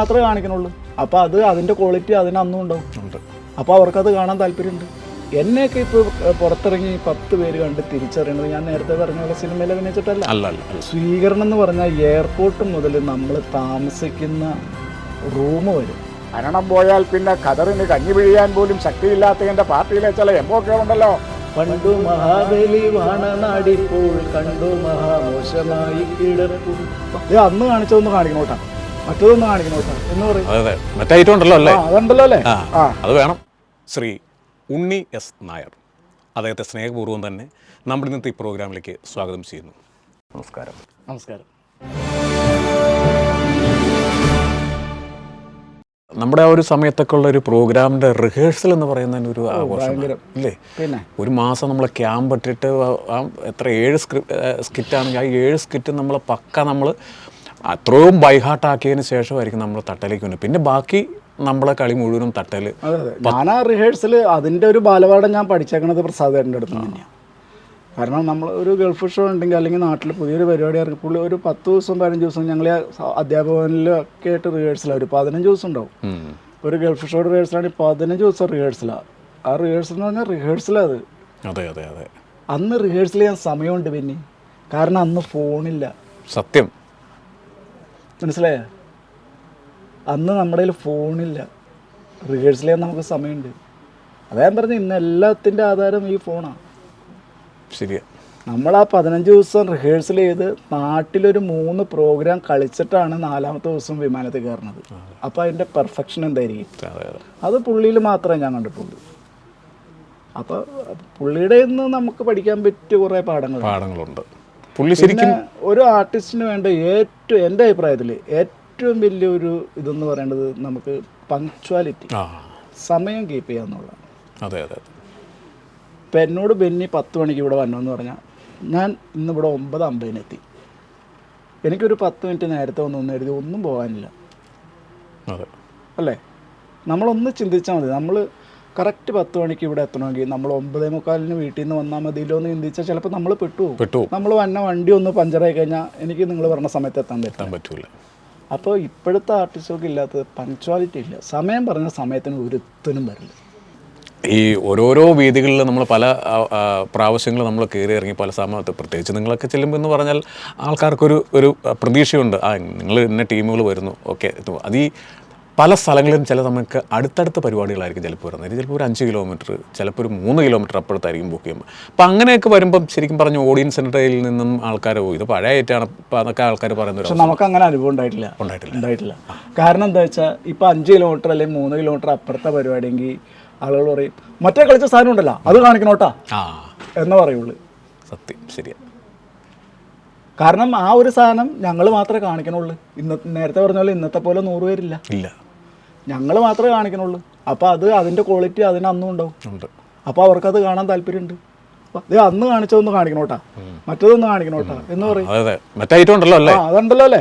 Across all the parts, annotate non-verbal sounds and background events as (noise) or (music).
മാത്രമേ കാണിക്കണുള്ളൂ. അപ്പോൾ അത് അതിന്റെ ക്വാളിറ്റി അതിന് അന്നും ഉണ്ടാവും. ഉണ്ട്. അപ്പോൾ അവർക്കത് കാണാൻ താല്പര്യമുണ്ട്. എന്നെയൊക്കെ ഇപ്പോൾ പുറത്തിറങ്ങി പത്ത് പേര് കണ്ട് തിരിച്ചറിയണത് ഞാൻ നേരത്തെ പറഞ്ഞ പോലെ സിനിമയിൽ അഭിനയിച്ചിട്ടല്ല. അല്ല സ്വീകരണം എന്ന് പറഞ്ഞാൽ എയർപോർട്ട് മുതൽ നമ്മൾ താമസിക്കുന്ന റൂം വരും. മരണം പോയാൽ പിന്നെ ഖദറിന് കഞ്ഞി പിഴിയാൻ പോലും ശക്തിയില്ലാത്തതിന്റെ പാർട്ടിയിലെ ചില എംഒക്കെ ഉണ്ടല്ലോ പണ്ടു മഹാബലി വാണനാടിപ്പോൾ കണ്ടു മഹാമോശമായി കിടപ്പു അന്ന് കാണിച്ചതൊന്ന് കാണിക്കണോട്ടാ. എന്ന് പറയും. അതെ അതെ. മറ്റേ ഐറ്റം ഉണ്ടല്ലോ അല്ലേ? ആ, അതുണ്ടല്ലോ അല്ലേ? ആ ആ. അത് വേണം. ശ്രീ ഉണ്ണി എസ് നായർ. അദ്ദേഹത്തെ സ്നേഹപൂർവം തന്നെ നമ്മുടെ ഇന്നത്തെ ഈ പ്രോഗ്രാമിലേക്ക് സ്വാഗതം ചെയ്യുന്നു. നമസ്കാരം. നമസ്കാരം. നമ്മുടെ ആ ഒരു സമയത്തൊക്കെ ഉള്ള ഒരു പ്രോഗ്രാമിന്റെ റിഹേഴ്സൽ എന്ന് പറയുന്നതിന് ഒരു ആഘോഷം ഭയങ്കരം. ഇല്ലേ? പിന്നെ? ഒരു മാസം നമ്മൾ ക്യാമ്പ് ഇട്ടിട്ട് ആ- ആ എത്ര ഏഴ് സ്കിറ്റ് ആണെങ്കിൽ ആ ഏഴ് സ്കിറ്റ് നമ്മൾ പക്ക നമ്മൾ അത്രയും ബൈഹാർട്ടാക്കിയതിന് ശേഷമായിരിക്കും നമ്മൾ തട്ടലേക്ക് വന്നത്. പിന്നെ ബാക്കി നമ്മളെ കളി മുഴുവനും തട്ടൽ ഞാൻ ആ റിഹേഴ്സൽ അതിന്റെ ഒരു ബാലപാഠം ഞാൻ പഠിച്ചേക്കണത് പ്രസാദേട്ടന്റെ അടുത്ത് തന്നെയാണ് കാരണം നമ്മൾ ഒരു ഗൾഫ് ഷോ ഉണ്ടെങ്കിൽ അല്ലെങ്കിൽ നാട്ടിൽ പുതിയൊരു പരിപാടി ഇറങ്ങി പുള്ളി ഒരു പത്ത് ദിവസം പതിനഞ്ച് ദിവസം ഞങ്ങൾ അധ്യാപകനിലൊക്കെ ആയിട്ട് റിഹേഴ്സലാണ് ഒരു പതിനഞ്ച് ദിവസം ഉണ്ടാവും. ഒരു ഗൾഫ് ഷോ റിഹേഴ്സലാണെങ്കിൽ പതിനഞ്ച് ദിവസം റിഹേഴ്സലാണ് ആ. റിഹേഴ്സൽ എന്ന് പറഞ്ഞാൽ റിഹേഴ്സലാണ് അത്. അതെ അതെ അതെ. അന്ന് റിഹേഴ്സൽ ചെയ്യാൻ സമയമുണ്ട് പിന്നെ. കാരണം അന്ന് ഫോണില്ല സത്യം. മനസ്സിലായോ? അന്ന് നമ്മുടെ കയ്യിൽ ഫോണില്ല. റിഹേഴ്സൽ ചെയ്യാൻ നമുക്ക് സമയമുണ്ട്. അതാ ഞാൻ പറഞ്ഞു ഇന്ന് എല്ലാത്തിന്റെ ആധാരം ഈ ഫോണാണ് ശരിയാ. നമ്മൾ ആ പതിനഞ്ച് ദിവസം റിഹേഴ്സൽ ചെയ്ത് നാട്ടിലൊരു മൂന്ന് പ്രോഗ്രാം കളിച്ചിട്ടാണ് നാലാമത്തെ ദിവസം വിമാനത്തിൽ കയറുന്നത്. അപ്പോൾ അതിന്റെ പെർഫെക്ഷൻ എന്തായിരിക്കും? അതെ പുള്ളിയിൽ മാത്രമേ ഞാൻ കണ്ടിട്ടുള്ളൂ. അപ്പോൾ പുള്ളിയുടെ നിന്ന് നമുക്ക് പഠിക്കാൻ പറ്റിയ കുറേ പാഠങ്ങൾ പാഠങ്ങളുണ്ട്. പുള്ളി ശരിക്കും ഒരു ആർട്ടിസ്റ്റിന് വേണ്ട ഏറ്റവും എന്റെ അഭിപ്രായത്തിൽ ഏറ്റവും വലിയൊരു ഇതെന്ന് പറയേണ്ടത് നമുക്ക് പങ്ക്ച്വാലിറ്റി സമയം കീപ്പ് ചെയ്യുക എന്നുള്ളതാണ്. അതെ അതെ ഇപ്പം എന്നോട് ബെന്നി പത്ത് മണിക്ക് ഇവിടെ എന്ന് പറഞ്ഞാൽ ഞാൻ ഇന്നിവിടെ ഒമ്പത് അമ്പതിനെത്തി എനിക്കൊരു പത്ത് മിനിറ്റ് നേരത്തെ ഒന്നും ഒന്ന് എഴുതി ഒന്നും പോകാനില്ല. അല്ലേ? നമ്മളൊന്ന് ചിന്തിച്ചാൽ മതി. നമ്മൾ കറക്റ്റ് പത്ത് മണിക്ക് ഇവിടെ എത്തണമെങ്കിൽ നമ്മൾ ഒമ്പതേ മുക്കാലിന് വീട്ടിൽ നിന്ന് വന്നാൽ മതിയല്ലോ എന്ന് ചിന്തിച്ചാൽ ചിലപ്പോൾ നമ്മൾ പെട്ടു പെട്ടു നമ്മൾ വന്ന വണ്ടി ഒന്ന് പഞ്ചറായി കഴിഞ്ഞാൽ എനിക്ക് നിങ്ങൾ പറഞ്ഞ സമയത്ത് എത്താൻ എത്താൻ പറ്റൂല. അപ്പോൾ ഇപ്പോഴത്തെ ആർട്ടിസ്റ്റുകൾക്ക് ഇല്ലാത്തത് പങ്ക്ച്വാലിറ്റി ഇല്ല. സമയം പറഞ്ഞ സമയത്തിന് ഒരുത്തനും വരില്ല. ഈ ഓരോരോ വേദികളിൽ നമ്മൾ പല പ്രാവശ്യങ്ങൾ നമ്മൾ കയറി ഇറങ്ങി പല സമയത്ത് പ്രത്യേകിച്ച് നിങ്ങളൊക്കെ ചെല്ലുമ്പോൾ എന്ന് പറഞ്ഞാൽ ആൾക്കാർക്കൊരു ഒരു പ്രതീക്ഷയുണ്ട്. ആ നിങ്ങൾ ഇന്ന ടീമുകൾ വരുന്നു. ഓക്കെ അത് ഈ പല സ്ഥലങ്ങളിലും ചില നമുക്ക് അടുത്തടുത്ത പരിപാടികളായിരിക്കും ചിലപ്പോൾ വരുന്നത്. ചിലപ്പോൾ ഒരു അഞ്ച് കിലോമീറ്റർ ചിലപ്പോൾ ഒരു മൂന്ന് കിലോമീറ്റർ അപ്പുറത്തായിരിക്കും ബുക്ക് ചെയ്യുമ്പോൾ. അപ്പോൾ അങ്ങനെയൊക്കെ വരുമ്പം ശരിക്കും പറഞ്ഞ ഓഡിയൻസിന്റെ ഇടയിൽ നിന്നും ആൾക്കാർ പോയി ഇത് പഴയ ഏറ്റാണ് അതൊക്കെ ആൾക്കാർ പറയുന്നത് പക്ഷേ നമുക്ക് അങ്ങനെ അനുഭവം ഉണ്ടായിട്ടില്ല. ഉണ്ടായിട്ടില്ല. ഉണ്ടായിട്ടില്ല. കാരണം എന്താ വെച്ചാൽ ഇപ്പം അഞ്ച് കിലോമീറ്റർ അല്ലെങ്കിൽ മൂന്ന് കിലോമീറ്റർ അപ്പുറത്തെ പരിപാടിയെങ്കിൽ ആളുകൾ പറയും മറ്റേ കളിച്ച സാധനം ഉണ്ടല്ലോ അത് കാണിക്കണോട്ടാ ആ. എന്ന് പറയുള്ളൂ. സത്യം. ശരിയാണ് കാരണം ആ ഒരു സാധനം ഞങ്ങൾ മാത്രമേ കാണിക്കണുള്ളൂ. ഇന്ന നേരത്തെ പറഞ്ഞ പോലെ ഇന്നത്തെ പോലെ നൂറ് പേരില്ല. ഇല്ല. ഞങ്ങൾ മാത്രമേ കാണിക്കണുള്ളൂ. അപ്പോൾ അത് അതിന്റെ ക്വാളിറ്റി അതിന് അന്നും ഉണ്ടാവും. ഉണ്ട്. അപ്പോൾ അവർക്കത് കാണാൻ താല്പര്യമുണ്ട്. ഇത് അന്ന് കാണിച്ചതൊന്ന് കാണിക്കണോട്ടാ. മറ്റതൊന്ന് കാണിക്കണോട്ടാ എന്ന് പറയും. അതെ അതെ. അല്ലേ? അതുണ്ടല്ലോ അല്ലേ?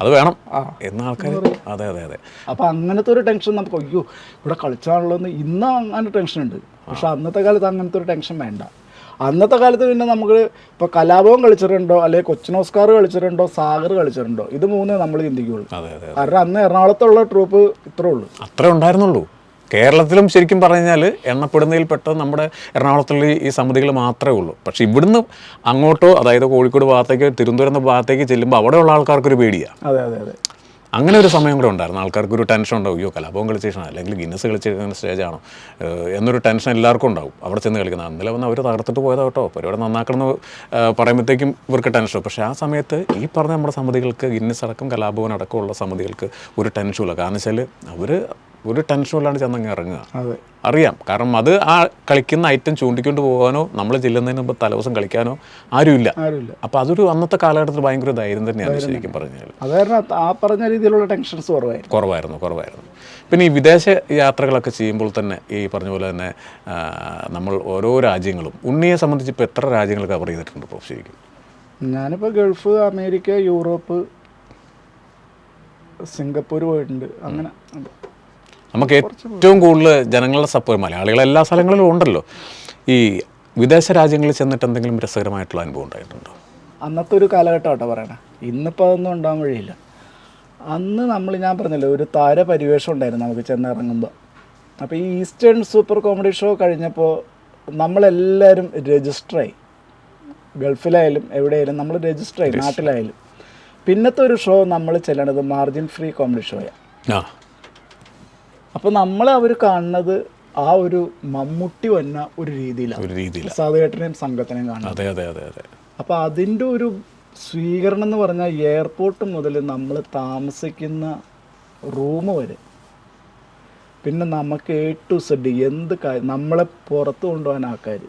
അത് വേണം. എന്ന ആൾക്കാർ അതെ അതെ അതെ. അപ്പൊ അങ്ങനത്തെ ഒരു ടെൻഷൻ നമുക്ക് അയ്യോ ഇവിടെ കളിച്ചാണല്ലോ എന്ന് ഇന്ന് അങ്ങനെ ടെൻഷൻ ഉണ്ട്. പക്ഷെ അന്നത്തെ കാലത്ത് അങ്ങനത്തെ ഒരു ടെൻഷൻ വേണ്ട. അന്നത്തെ കാലത്ത് പിന്നെ നമുക്ക് ഇപ്പോൾ കലാഭവൻ കളിച്ചിട്ടുണ്ടോ? അല്ലെങ്കിൽ കൊച്ചിൻ ഓസ്കാർ കളിച്ചിട്ടുണ്ടോ? സാഗർ കളിച്ചിട്ടുണ്ടോ? ഇത് മൂന്നേ നമ്മൾ ചിന്തിക്കുകയുള്ളൂ അതെ അതെ കാരണം അന്ന് എറണാകുളത്തുള്ള ട്രൂപ്പ് ഇത്രേ ഉള്ളൂ. അത്രേ ഉണ്ടായിരുന്നുള്ളൂ. കേരളത്തിലും ശരിക്കും പറഞ്ഞു കഴിഞ്ഞാൽ എണ്ണപ്പെടുന്നതിൽപ്പെട്ട നമ്മുടെ എറണാകുളത്തുള്ള ഈ- ഈ സമിതികൾ മാത്രമേ ഉള്ളൂ. പക്ഷെ ഇവിടുന്ന് അങ്ങോട്ടോ അതായത് കോഴിക്കോട് ഭാഗത്തേക്ക് തിരുവനന്തപുരം ഭാഗത്തേക്ക് ചെല്ലുമ്പോൾ അവിടെയുള്ള ആൾക്കാർക്ക് ഒരു പേടിയാണ് അതെ അതെ അതെ. അങ്ങനെ ഒരു സമയം കൂടെ ഉണ്ടായിരുന്നു. ആൾക്കാർക്ക് ഒരു ടെൻഷൻ ഉണ്ടാവും. അയ്യോ കലാപം കളിച്ചേഷനാണ് അല്ലെങ്കിൽ ഗിന്നസ് കളിച്ചിരിക്കുന്ന സ്റ്റേജാണോ എന്നൊരു ടെൻഷൻ എല്ലാവർക്കും ഉണ്ടാവും. അവിടെ ചെന്ന് കളിക്കുന്നത് അന്നലെ വന്ന് അവർ തകർത്തിട്ട് പോയതാ കേട്ടോ. പരിപാടി നന്നാക്കണം എന്ന് പറയുമ്പോഴത്തേക്കും ഇവർക്ക് ടെൻഷൻ പക്ഷേ ആ സമയത്ത് ഈ പറഞ്ഞ നമ്മുടെ സമിതികൾക്ക് ഗിന്നസ് അടക്കം കലാഭവൻ അടക്കമുള്ള സമിതികൾക്ക് ഒരു ടെൻഷനില്ല കാരണം വെച്ചാൽ അവർ ഒരു ടെൻഷനും ഇല്ലാണ്ട് ചെന്നങ്ങ് ഇറങ്ങുക. അറിയാം. കാരണം അത് ആ കളിക്കുന്ന ഐറ്റം ചൂണ്ടിക്കൊണ്ട് പോകാനോ നമ്മൾ ചെല്ലുന്നതിന് മുമ്പ് തലവസം കളിക്കാനോ ആരുമില്ല. അപ്പൊ അപ്പോൾ അതൊരു അന്നത്തെ കാലഘട്ടത്തിൽ ഭയങ്കര ധൈര്യം തന്നെയാണ് ശരിക്കും പറഞ്ഞാൽ ആ പറഞ്ഞ രീതിയിലുള്ള ടെൻഷൻസ് കുറവായിരുന്നു. കുറവായിരുന്നു കുറവായിരുന്നു. പിന്നെ ഈ വിദേശ യാത്രകളൊക്കെ ചെയ്യുമ്പോൾ തന്നെ ഈ പറഞ്ഞ പോലെ തന്നെ നമ്മൾ ഓരോ രാജ്യങ്ങളും ഉണ്ണിയെ സംബന്ധിച്ച് ഇപ്പോൾ എത്ര രാജ്യങ്ങൾ കവർ ചെയ്തിട്ടുണ്ട് ഇപ്പോൾ ശരിക്കും? ഞാനിപ്പോൾ ഗൾഫ് അമേരിക്ക യൂറോപ്പ് സിംഗപ്പൂർ പോയിട്ടുണ്ട്. അങ്ങനെ. നമുക്ക് ഏറ്റവും കൂടുതൽ ജനങ്ങളുടെ സപ്പോർട്ട് മലയാളികൾ എല്ലാ സ്ഥലങ്ങളിലും ഉണ്ടല്ലോ. ഈ വിദേശ രാജ്യങ്ങളിൽ ചെന്നിട്ട് എന്തെങ്കിലും രസകരമായിട്ടുള്ള അനുഭവം ഉണ്ടായിട്ടുണ്ടോ? അന്നത്തെ ഒരു കാലഘട്ടം കേട്ടോ പറയണേ. ഇന്നിപ്പോൾ അതൊന്നും ഉണ്ടാകാൻ വഴിയില്ല. അന്ന് നമ്മൾ ഞാൻ പറഞ്ഞല്ലോ ഒരു താര പരിവേഷം ഉണ്ടായിരുന്നു നമുക്ക് ചെന്നിറങ്ങുമ്പോൾ അപ്പോൾ ഈ ഈസ്റ്റേൺ സൂപ്പർ കോമഡി ഷോ കഴിഞ്ഞപ്പോൾ നമ്മളെല്ലാവരും രജിസ്റ്ററായി. ഗൾഫിലായാലും എവിടെയായാലും നമ്മൾ രജിസ്റ്ററായി നാട്ടിലായാലും. പിന്നത്തെ ഒരു ഷോ നമ്മൾ ചെല്ലണത് മാർജിൻ ഫ്രീ കോമഡി ഷോയാണ് അപ്പോൾ നമ്മൾ അവർ കാണുന്നത് ആ ഒരു മമ്മൂട്ടി വന്ന ഒരു രീതിയിലാണ്. ഒരു രീതിയിൽ സംഘത്തിനെയും കാണുന്നത്. അതെ അതെ അതെ അതെ. അപ്പോൾ അതിന്റെ ഒരു സ്വീകരണം എന്ന് പറഞ്ഞാൽ എയർപോർട്ട് മുതൽ നമ്മൾ താമസിക്കുന്ന റൂം വരെ. പിന്നെ നമുക്ക് എ ടു സെഡ് എന്ത് കാര്യം നമ്മളെ പുറത്ത് കൊണ്ടുപോകാൻ ആൾക്കാർ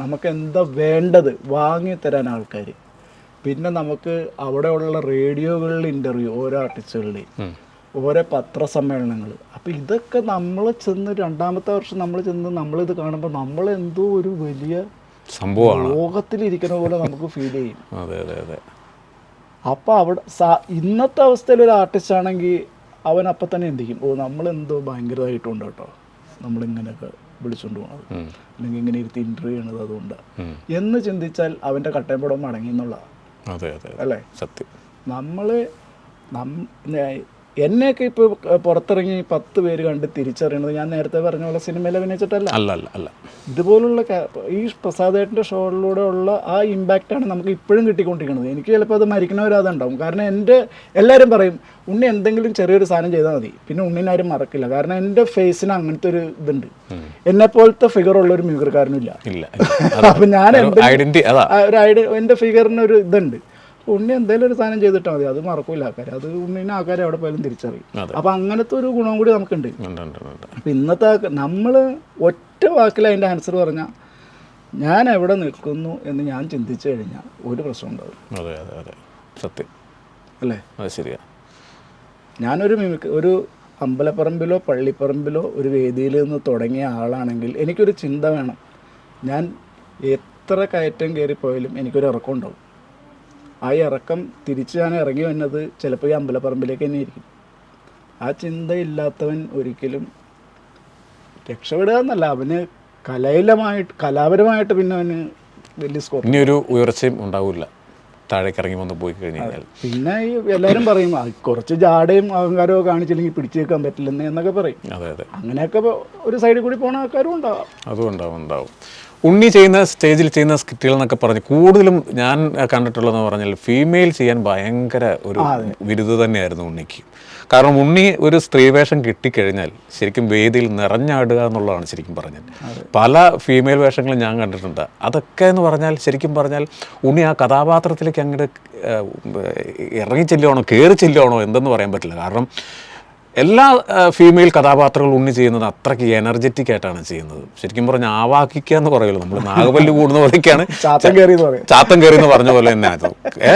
നമുക്ക് എന്താ വേണ്ടത് വാങ്ങി തരാൻ ആൾക്കാർ പിന്നെ നമുക്ക് അവിടെയുള്ള റേഡിയോകളിൽ ഇന്റർവ്യൂ ഓരോ ആർട്ടിസ്റ്റുകളുടെയും. ഓരോ പത്രസമ്മേളനങ്ങൾ അപ്പോൾ ഇതൊക്കെ നമ്മൾ ചെന്ന് രണ്ടാമത്തെ വർഷം നമ്മൾ ചെന്ന് നമ്മളിത് കാണുമ്പോൾ നമ്മൾ എന്തോ ഒരു വലിയ സംഭവമാണ്. ലോകത്തിലിരിക്കുന്ന പോലെ നമുക്ക് ഫീൽ ചെയ്യും. അതെ അതെ അതെ. അപ്പോൾ അവിടെ ഇന്നത്തെ അവസ്ഥയിൽ ഒരു ആർട്ടിസ്റ്റ് ആണെങ്കിൽ അവൻ അപ്പം തന്നെ എന്ത് ചെയ്യും? ഓ നമ്മളെന്തോ ഭയങ്കരമായിട്ടുണ്ട് കേട്ടോ. നമ്മളിങ്ങനെയൊക്കെ വിളിച്ചുകൊണ്ട് പോകണത് അല്ലെങ്കിൽ ഇങ്ങനെ ഇരുത്തി ഇന്റർവ്യൂ ചെയ്യണത് അതുകൊണ്ടാണ് ഉം. എന്ന് ചിന്തിച്ചാൽ അവന്റെ കട്ടയപ്പടം മടങ്ങി എന്നുള്ളതാണ് അതെ അതെ അല്ലേ? സത്യം. നമ്മൾ എന്നെയൊക്കെ ഇപ്പോൾ പുറത്തിറങ്ങി പത്ത് പേര് കണ്ട് തിരിച്ചറിയണത് ഞാൻ നേരത്തെ പറഞ്ഞ പോലെ സിനിമയിൽ അഭിനയിച്ചിട്ടല്ല. അല്ല അല്ല അല്ല. ഇതുപോലുള്ള ഈ പ്രസാദേട്ടന്റെ ഷോകളിലൂടെ ഉള്ള ആ ഇമ്പാക്റ്റാണ് നമുക്ക് ഇപ്പോഴും കിട്ടിക്കൊണ്ടിരിക്കുന്നത്. എനിക്ക് ചിലപ്പോൾ അത് മരിക്കണവരാതുണ്ടാവും കാരണം എന്റെ എല്ലാവരും പറയും ഉണ്ണി എന്തെങ്കിലും ചെറിയൊരു സാധനം ചെയ്താൽ മതി. പിന്നെ ഉണ്ണിനെ ആരും മറക്കില്ല. കാരണം എന്റെ ഫേസിന് അങ്ങനത്തെ ഒരു ഇതുണ്ട്. എന്നെ പോലത്തെ ഫിഗർ ഉള്ള ഒരു മ്യൂഗർക്കാരനും ഇല്ല. ഇല്ല. (laughs) അപ്പം ഞാൻ ഒരു എന്റെ ഫിഗറിന് ഒരു ഇതുണ്ട്. ഉണ്ണി എന്തെങ്കിലും ഒരു സാധനം ചെയ്തിട്ടാൽ മതി. അത് മറക്കില്ല ആൾക്കാർ അത് ഉണ്ണിനെ ആൾക്കാരെ എവിടെ പോയാലും തിരിച്ചറിയും. അപ്പൊ അങ്ങനത്തെ ഒരു ഗുണം കൂടി നമുക്കുണ്ട്. അപ്പം ഇന്നത്തെ നമ്മൾ ഒറ്റ വാക്കിൽ അതിന്റെ ആൻസർ പറഞ്ഞ ഞാൻ എവിടെ നിൽക്കുന്നു എന്ന് ഞാൻ ചിന്തിച്ചു കഴിഞ്ഞാൽ ഒരു പ്രശ്നം ഉണ്ടാവും അതെ അതെ അതെ. സത്യം. അല്ലേ? അത് ശരിയാ. ഞാനൊരു മിമിക് ഒരു അമ്പലപ്പറമ്പിലോ പള്ളിപ്പറമ്പിലോ ഒരു വേദിയിൽ നിന്ന് തുടങ്ങിയ ആളാണെങ്കിൽ എനിക്കൊരു ചിന്ത വേണം. ഞാൻ എത്ര കയറ്റം കയറിപ്പോയാലും എനിക്കൊരു ഇറക്കം ഉണ്ടാവും. ആ ഇറക്കം തിരിച്ച് ഞാൻ ഇറങ്ങി വന്നത് ചിലപ്പോൾ ഈ അമ്പലപ്പറമ്പിലേക്ക് തന്നെ ഇരിക്കും ആ ചിന്തയില്ലാത്തവൻ ഒരിക്കലും രക്ഷപ്പെടുക എന്നല്ല അവന് കലയിലമായിട്ട് കലാപരമായിട്ട് പിന്നെ അവന് വലിയ സ്കോപ്പ് ഇനിയൊരു ഉയർച്ചയും ഉണ്ടാവില്ല. താഴേക്ക് ഇറങ്ങി വന്ന് പോയി കഴിഞ്ഞ് കഴിഞ്ഞാൽ. പിന്നെ ഈ എല്ലാവരും പറയും കുറച്ച് ജാടയും അഹങ്കാരവും കാണിച്ചില്ലെങ്കിൽ പിടിച്ചു വെക്കാൻ പറ്റില്ലെന്ന് എന്നൊക്കെ പറയും. അതെ അതെ. അങ്ങനെയൊക്കെ ഒരു സൈഡിൽ കൂടി പോണ ആൾക്കാരും ഉണ്ടാവാം. അതും ഉണ്ടാവും ഉണ്ടാവും. ഉണ്ണി ചെയ്യുന്ന സ്റ്റേജിൽ ചെയ്യുന്ന സ്കിറ്റുകൾ എന്നൊക്കെ പറഞ്ഞ് കൂടുതലും ഞാൻ കണ്ടിട്ടുള്ളതെന്ന് പറഞ്ഞാൽ ഫീമെയിൽ ചെയ്യാൻ ഭയങ്കര ഒരു വിരുദ്ധ തന്നെയായിരുന്നു ഉണ്ണിക്ക്. കാരണം ഉണ്ണി ഒരു സ്ത്രീവേഷം കിട്ടിക്കഴിഞ്ഞാൽ ശരിക്കും വേദിയിൽ നിറഞ്ഞാടുക എന്നുള്ളതാണ് ശരിക്കും പറഞ്ഞത്. പല ഫീമെയിൽ വേഷങ്ങളും ഞാൻ കണ്ടിട്ടുണ്ട്. അതൊക്കെ എന്ന് പറഞ്ഞാൽ ശരിക്കും പറഞ്ഞാൽ ഉണ്ണി ആ കഥാപാത്രത്തിലേക്ക് അങ്ങോട്ട് ഇറങ്ങി ചെല്ലുവാണോ കയറി ചെല്ലുവാണോ എന്തെന്ന് പറയാൻ പറ്റില്ല. കാരണം എല്ലാ ഫീമെയിൽ കഥാപാത്രങ്ങളും ഉണ്ണി ചെയ്യുന്നത് അത്രയ്ക്ക് എനർജറ്റിക് ആയിട്ടാണ് ചെയ്യുന്നത്. ശരിക്കും പറഞ്ഞാൽ ആവാഹിക്കുക എന്ന് പറയുമല്ലോ നമ്മൾ നാഗപല്ലി കൂടുന്ന പോലെയൊക്കെയാണ്. ചാത്തം കയറി എന്ന് പറഞ്ഞ പോലെ തന്നെ അത്. ഏ?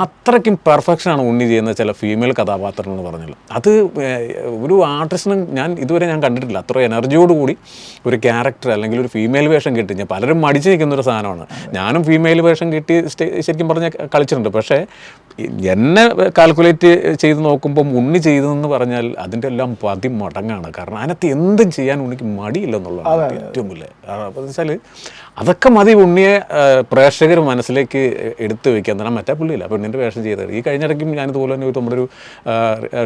അത്രയ്ക്കും പെർഫെക്ഷൻ ആണ് ഉണ്ണി ചെയ്യുന്ന ചില ഫീമെയിൽ കഥാപാത്രങ്ങൾ എന്ന് പറഞ്ഞല്ലോ അത് ഒരു ആർട്ടിസ്റ്റിനും ഞാൻ ഇതുവരെ ഞാൻ കണ്ടിട്ടില്ല. അത്ര എനർജിയോട് കൂടി ഒരു ക്യാരക്ടർ അല്ലെങ്കിൽ ഒരു ഫീമെയിൽ വേഷം കിട്ടി ഞാൻ പലരും മടിച്ചു നിൽക്കുന്ന ഒരു സാധനമാണ്. ഞാനും ഫീമെയിൽ വേഷം കിട്ടി ശരിക്കും പറഞ്ഞാൽ കളിച്ചിട്ടുണ്ട്. പക്ഷേ എന്നെ കാൽക്കുലേറ്റ് ചെയ്ത് നോക്കുമ്പം ഉണ്ണി ചെയ്തതെന്ന് പറഞ്ഞാൽ അതിന്റെ എല്ലാം പതി മടങ്ങാണ്. കാരണം അതിനകത്ത് എന്തും ചെയ്യാൻ ഉണ്ണിക്ക് മടിയില്ലെന്നുള്ളതാണ് ഏറ്റവും വലിയ അപ്പോൾ വെച്ചാൽ അതൊക്കെ മതി ഉണ്ണിയെ പ്രേക്ഷകർ മനസ്സിലേക്ക് എടുത്തു വയ്ക്കാൻ തന്നെ. മറ്റേ പുള്ളിയില്ല. പെണ്ണിന്റെ വേഷം ചെയ്തത്. ഈ കഴിഞ്ഞിടയ്ക്കും ഞാനിതുപോലെ തന്നെ ഒരു നമ്മുടെ ഒരു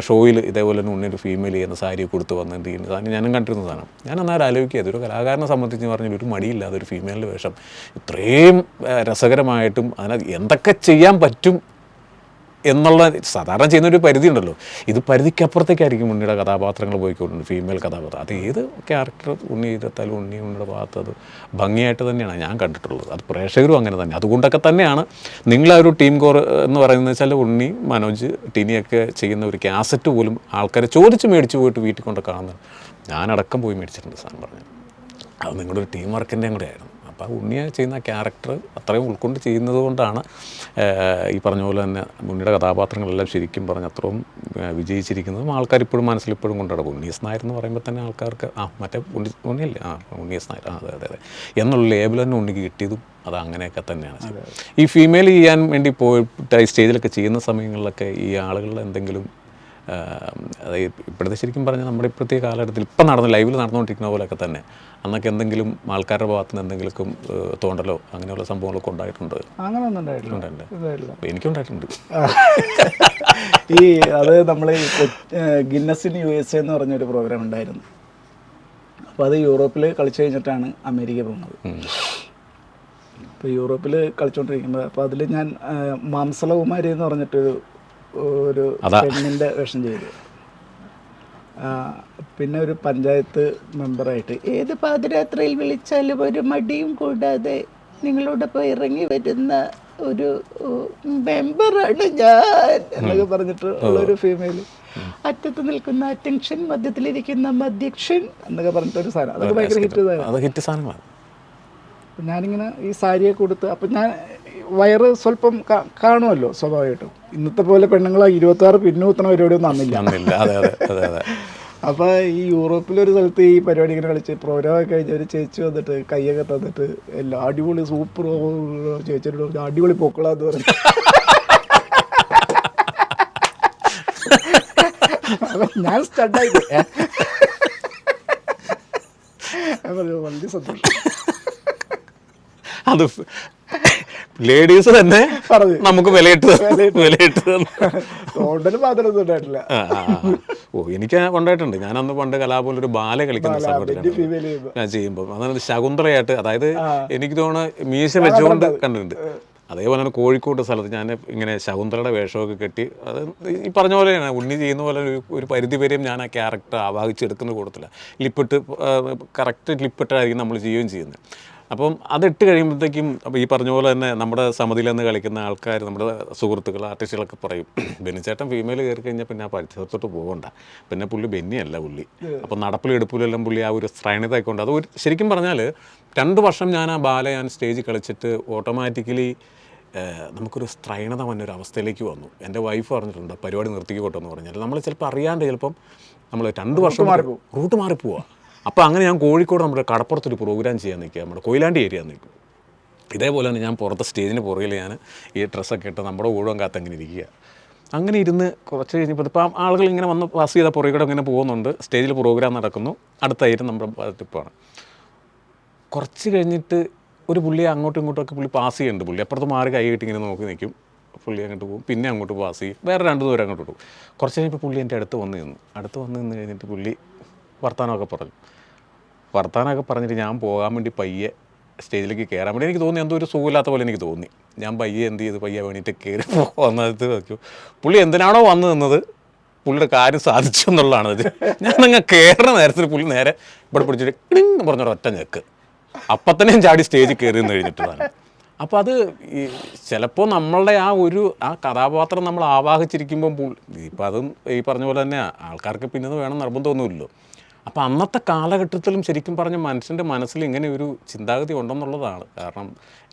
ഷോയിൽ ഇതേപോലെ തന്നെ ഉണ്ണി ഒരു ഫീമെയിൽ ചെയ്യുന്ന സാരി കൊടുത്ത് വന്നിട്ട് ഈ സാധനം ഞാനും കണ്ടിരുന്ന സാധനം. ഞാൻ അന്നേരം ആലോചിക്കുക അതൊരു കലാകാരനെ സംബന്ധിച്ച് പറഞ്ഞാൽ ഒരു മടിയില്ലാതെ ഒരു ഫീമെയിലിന്റെ വേഷം ഇത്രയും രസകരമായിട്ടും അതിനകത്ത് എന്തൊക്കെ ചെയ്യാൻ പറ്റും എന്നുള്ള സാധാരണ ചെയ്യുന്ന ഒരു പരിധി ഉണ്ടല്ലോ ഇത് പരിധിക്കപ്പുറത്തേക്കായിരിക്കും ഉണ്ണിയുടെ കഥാപാത്രങ്ങൾ പോയിക്കൊണ്ടിരുന്നത് ഫീമെയിൽ കഥാപാത്രം. അത് ഏത് ക്യാരക്ടർ ഉണ്ണി ചെയ്തെത്താലും ഉണ്ണി ഉണ്ണിയുടെ ഭാഗത്ത് അത് ഭംഗിയായിട്ട് തന്നെയാണ് ഞാൻ കണ്ടിട്ടുള്ളത്. അത് പ്രേക്ഷകരും അങ്ങനെ തന്നെ. അതുകൊണ്ടൊക്കെ തന്നെയാണ് നിങ്ങളെ ഒരു ടീം കോർ എന്ന് പറയുന്നത് വെച്ചാൽ ഉണ്ണി മനോജ് ടിനിയൊക്കെ ചെയ്യുന്ന ഒരു ക്യാസറ്റ് പോലും ആൾക്കാരെ ചോദിച്ച് മേടിച്ച് പോയിട്ട് വീട്ടിൽ കൊണ്ട് കാണുന്നത് ഞാനടക്കം പോയി മേടിച്ചിട്ടുണ്ട് സാധനം പറഞ്ഞു അത് നിങ്ങളുടെ ഒരു ടീം വർക്കിന്റെയും കൂടെ ആയിരുന്നു അപ്പോൾ ആ ഉണ്ണിയെ ചെയ്യുന്ന ക്യാരക്ടർ അത്രയും ഉൾക്കൊണ്ട് ചെയ്യുന്നത് കൊണ്ടാണ് ഈ പറഞ്ഞ പോലെ തന്നെ ഉണ്ണിയുടെ കഥാപാത്രങ്ങളെല്ലാം ശരിക്കും പറഞ്ഞ് അത്രയും വിജയിച്ചിരിക്കുന്നതും ആൾക്കാർ ഇപ്പോഴും മനസ്സിൽ ഇപ്പോഴും കൊണ്ടു നടക്കും ഉണ്ണീസ് നായർ എന്ന് പറയുമ്പോൾ തന്നെ ആൾക്കാർക്ക് ആ മറ്റേ ഉണ്ണി ഉണ്ണിയല്ലേ? ആ ഉണ്ണീസ് നായർ. ആ അതെ അതെ അതെ. എന്നുള്ള ലേബിൾ തന്നെ ഉണ്ണിക്ക് കിട്ടിയതും അത് അങ്ങനെയൊക്കെ തന്നെയാണ്. ഈ ഫീമെയിൽ ചെയ്യാൻ വേണ്ടി പോയിട്ട് സ്റ്റേജിലൊക്കെ ചെയ്യുന്ന സമയങ്ങളിലൊക്കെ ഈ ആളുകളുടെ എന്തെങ്കിലും അത് ഇപ്പോഴത്തെ ശരിക്കും പറഞ്ഞാൽ നമ്മുടെ ഇപ്പോഴത്തെ കാലഘട്ടത്തിൽ ഇപ്പം നടന്ന ലൈവിൽ നടന്നുകൊണ്ടിരിക്കുന്ന പോലെയൊക്കെ തന്നെ അന്നൊക്കെ എന്തെങ്കിലും ആൾക്കാരുടെ ഭാഗത്ത് നിന്ന് എന്തെങ്കിലും തോണ്ടലോ അങ്ങനെയുള്ള സംഭവങ്ങളൊക്കെ ഉണ്ടായിട്ടുണ്ട്. അങ്ങനെ ഒന്നും ഉണ്ടായിട്ടില്ല ഉണ്ടായിട്ടുണ്ട്. എനിക്കുണ്ടായിട്ടുണ്ട് ഈ അത് നമ്മൾ ഗിന്നസിന് യു എസ് എന്ന് പറഞ്ഞൊരു പ്രോഗ്രാം ഉണ്ടായിരുന്നു. അപ്പോൾ അത് യൂറോപ്പിൽ കളിച്ചു കഴിഞ്ഞിട്ടാണ് അമേരിക്ക പോകുന്നത്. അപ്പോൾ യൂറോപ്പിൽ കളിച്ചുകൊണ്ടിരിക്കുമ്പോൾ അപ്പോൾ അതിൽ ഞാൻ മാംസളകുമാരി എന്ന് പറഞ്ഞിട്ടൊരു ഒരു. പെണ്ണിന്റെ വേഷം ചെയ്തു. പിന്നെ ഒരു പഞ്ചായത്ത് മെമ്പറായിട്ട്. ഏത് പാതിരാത്രിയിൽ വിളിച്ചാലും ഒരു മടിയും കൂടാതെ നിങ്ങളോടൊപ്പം ഇറങ്ങി വരുന്ന ഒരു മെമ്പറാണ് ഞാൻ എന്നൊക്കെ പറഞ്ഞിട്ട് ഉള്ളൊരു ഫീമെയിൽ അറ്റത്ത് നിൽക്കുന്ന അറ്റൻഷൻ മധ്യത്തിലിരിക്കുന്ന മധ്യക്ഷൻ എന്നൊക്കെ പറഞ്ഞിട്ടൊരു സാധനം. അതൊക്കെ ഭയങ്കര ഹിറ്റ് അപ്പം ഞാനിങ്ങനെ ഈ സാരിയെ കൊടുത്ത് അപ്പം ഞാൻ വയറ് സ്വല്പം കാണുമല്ലോ സ്വാഭാവികമായിട്ടും. ഇന്നത്തെ പോലെ പെണ്ണുങ്ങളെ ഇരുപത്താറ് പിന്നൂത്തണ പരിപാടിയൊന്നും അന്നില്ല. (laughs) അപ്പോൾ ഈ യൂറോപ്പിലൊരു സ്ഥലത്ത് ഈ പരിപാടി ഇങ്ങനെ കളിച്ച് പ്രോഗ്രാം കഴിഞ്ഞ് ഒരു ചേച്ചി വന്നിട്ട് കൈയൊക്കെ തന്നിട്ട് എല്ലാം അടിപൊളി സൂപ്പർ ചേച്ചിയോട് അടിപൊളി പൊക്കളാന്ന് പറഞ്ഞു. (laughs) ഞാൻ സ്റ്റഡായി (laughs) പറഞ്ഞു വലിയ സന്തോഷം. അത് ലേഡീസ് തന്നെ നമുക്ക് വിലയിട്ട് വിലയിട്ട്. മാത്രമൊന്നും ആ. ഓ എനിക്ക് ഉണ്ടായിട്ടുണ്ട്. ഞാൻ അന്ന് പണ്ട് കലാപോലെ ഒരു ബാല കളിക്കുന്ന സമയത്ത് ചെയ്യുമ്പോൾ ഞാൻ ചെയ്യുമ്പോൾ അതാണ് ശകുന്തളയായിട്ട് അതായത് എനിക്ക് തോന്നുന്നു മീശ വെച്ചുകൊണ്ട് കണ്ടിട്ടുണ്ട്. അതേപോലെ തന്നെ കോഴിക്കോട് സ്ഥലത്ത് ഞാൻ ഇങ്ങനെ ശകുന്തളയുടെ വേഷമൊക്കെ കെട്ടി അത് ഈ പറഞ്ഞ തന്നെ ഉണ്ണി ചെയ്യുന്ന പോലെ ഒരു ഒരു പരിധി വരെയും ഞാൻ ആ ക്യാരക്ടർ ആവാഹിച്ചെടുക്കുന്ന കൂടത്തില്ല ലിപ്പിട്ട് കറക്റ്റ് ലിപ്പിട്ടായിരിക്കും നമ്മൾ ചെയ്യുകയും ചെയ്യുന്നത്. അപ്പം അതിട്ട് കഴിയുമ്പോഴത്തേക്കും അപ്പോൾ ഈ പറഞ്ഞ പോലെ തന്നെ നമ്മുടെ സമിതിയിൽ നിന്ന് കളിക്കുന്ന ആൾക്കാർ നമ്മുടെ സുഹൃത്തുക്കൾ ആർട്ടിസ്റ്റുകളൊക്കെ പറയും ബെന്നിച്ചേട്ടൻ ഫീമെയിൽ കയറി കഴിഞ്ഞാൽ പിന്നെ ആ പരിസരത്തോട്ട് പോകണ്ട പിന്നെ പുള്ളി ബെന്നിയല്ല പുള്ളി. അപ്പോൾ നടപ്പിലും എടുപ്പിലും എല്ലാം പുള്ളി ആ ഒരു ശ്രേണിതായിക്കൊണ്ട് അത് ഒരു ശരിക്കും പറഞ്ഞാൽ രണ്ട് വർഷം ഞാൻ ആ ബാല ഞാൻ സ്റ്റേജിൽ കളിച്ചിട്ട് ഓട്ടോമാറ്റിക്കലി നമുക്കൊരു സ്ത്രൈണത വന്നൊരു അവസ്ഥയിലേക്ക് വന്നു. എന്റെ വൈഫ് പറഞ്ഞിട്ടുണ്ട് പരിപാടി നിർത്തിക്കോട്ടെ എന്ന് പറഞ്ഞാൽ നമ്മൾ ചിലപ്പോൾ അറിയാണ്ട് ചിലപ്പം നമ്മൾ രണ്ട് വർഷം റൂട്ട് മാറിപ്പോവുക അപ്പോൾ അങ്ങനെ ഞാൻ കോഴിക്കോട് നമ്മുടെ കടപ്പുറത്തൊരു പ്രോഗ്രാം ചെയ്യാൻ നിൽക്കുക നമ്മുടെ കൊയിലാണ്ടി ഏരിയ നിൽക്കും. ഇതേപോലെ തന്നെ ഞാൻ പുറത്ത് സ്റ്റേജിന് പുറകിൽ ഞാൻ ഈ ഡ്രസ്സൊക്കെ ഇട്ട് നമ്മുടെ ഊഴം കാത്ത് അങ്ങനെ ഇരിക്കുക. അങ്ങനെ ഇരുന്ന് കുറച്ച് കഴിഞ്ഞപ്പോൾ ഇപ്പം ആളുകൾ ഇങ്ങനെ വന്ന് പാസ് ചെയ്ത പുറകെ കൂടെ ഇങ്ങനെ പോകുന്നുണ്ട്. സ്റ്റേജിൽ പ്രോഗ്രാം നടക്കുന്നു. അടുത്ത ഐറ്റം നമ്മുടെ ടിപ്പാണ് കുറച്ച് കഴിഞ്ഞിട്ട് ഒരു പുള്ളി അങ്ങോട്ടും ഇങ്ങോട്ടും ഒക്കെ പുള്ളി പാസ് ചെയ്യുന്നുണ്ട്. പുള്ളി അപ്പുറത്ത് മാറി കൈ കിട്ടി ഇങ്ങനെ നോക്കി നിൽക്കും. പുള്ളി അങ്ങോട്ട് പോകും. പിന്നെ അങ്ങോട്ട് പാസ് ചെയ്യും. വേറെ രണ്ട് ദൂരം അങ്ങോട്ട് പോകും കുറച്ച് കഴിഞ്ഞപ്പോൾ പുള്ളി എന്റെ അടുത്ത് വന്ന് നിന്നു. അടുത്ത് വന്ന് നിന്ന് കഴിഞ്ഞിട്ട് പുള്ളി വർത്തമാനമൊക്കെ പറഞ്ഞു. വർത്തമാനമൊക്കെ പറഞ്ഞിട്ട് ഞാൻ പോകാൻ വേണ്ടി പയ്യെ സ്റ്റേജിലേക്ക് കയറാൻ വേണ്ടി എനിക്ക് തോന്നി എന്തോ ഒരു സുഖമില്ലാത്ത പോലെ എനിക്ക് തോന്നി. ഞാൻ പയ്യെ എന്ത് ചെയ്ത്? പയ്യെ വേണ്ടിയിട്ട് കയറി പോകുന്നത് വെച്ചു പുള്ളി എന്തിനാണോ വന്നു നിന്നത്? പുള്ളിയുടെ കാര്യം സാധിച്ചു എന്നുള്ളതാണ് ഇത്. ഞാൻ അങ്ങ് കയറുന്ന നേരത്തിൽ പുള്ളി നേരെ ഇവിടെ പിടിച്ചിട്ട് കിളിങ് പറഞ്ഞൊരു ഒറ്റ ഞെക്ക്. അപ്പം തന്നെ ചാടി സ്റ്റേജിൽ കയറി നിന്ന് കഴിഞ്ഞിട്ടാണ് അപ്പോൾ അത് ഈ ചിലപ്പോൾ നമ്മളുടെ ആ ഒരു ആ കഥാപാത്രം നമ്മൾ ആവാഹിച്ചിരിക്കുമ്പോൾ ഇപ്പം അതും ഈ പറഞ്ഞ പോലെ തന്നെ ആൾക്കാർക്ക് പിന്നെ അത് വേണം നിർബന്ധമൊന്നുമില്ലല്ലോ. അപ്പോൾ അന്നത്തെ കാലഘട്ടത്തിലും ശരിക്കും പറഞ്ഞ മനുഷ്യന്റെ മനസ്സിൽ ഇങ്ങനെ ഒരു ചിന്താഗതി ഉണ്ടെന്നുള്ളതാണ്. കാരണം